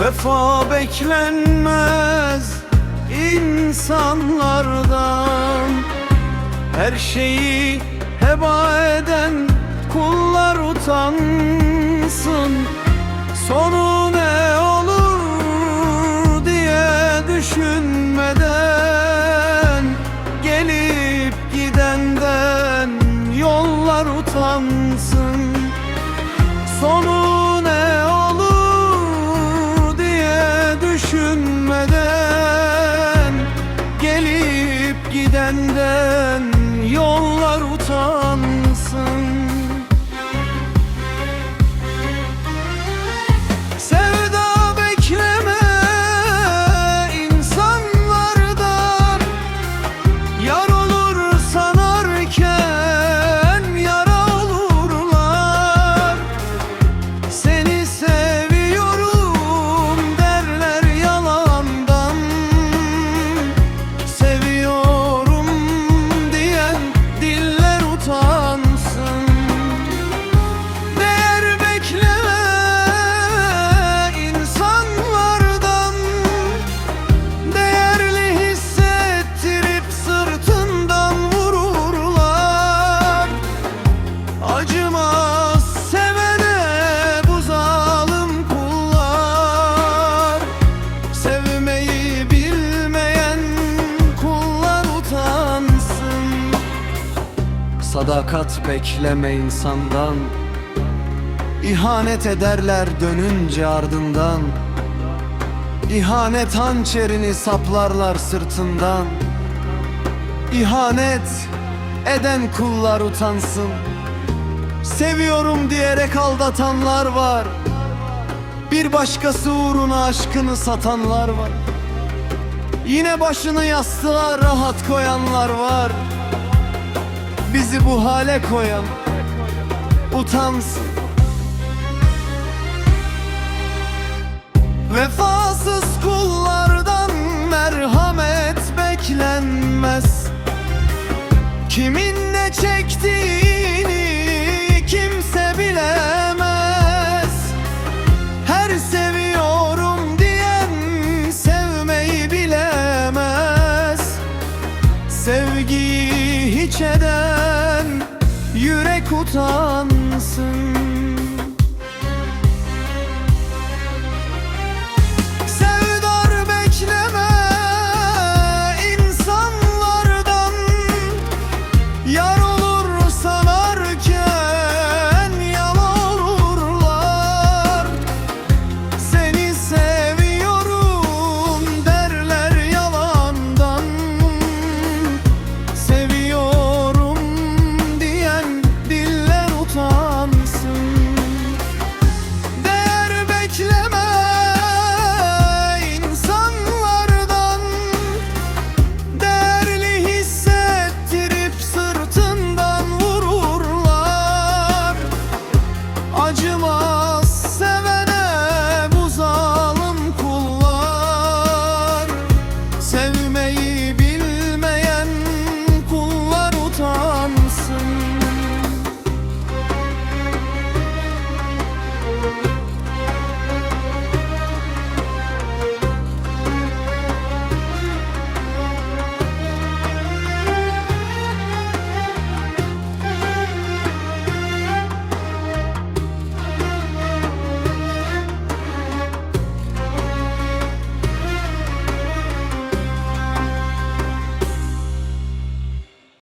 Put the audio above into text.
Vefa beklenmez insanlardan. Her şeyi heba eden kullar utansın. Sonu ne olur diye düşünmeden Gelip gidenden yollar utansın. Sonu Sadakat bekleme insandan. İhanet ederler dönünce ardından. İhanet hançerini saplarlar sırtından. İhanet eden kullar utansın. Seviyorum diyerek aldatanlar var. Bir başkası uğruna aşkını satanlar var. Yine başını yastığa rahat koyanlar var Bizi bu hale koyan utansın. Vefasız kullardan merhamet beklenmez. Kimin ne çektiğini kimse bilemez. Her seviyorum diyen sevmeyi bilemez. Sevgiyi hiç yürek utansın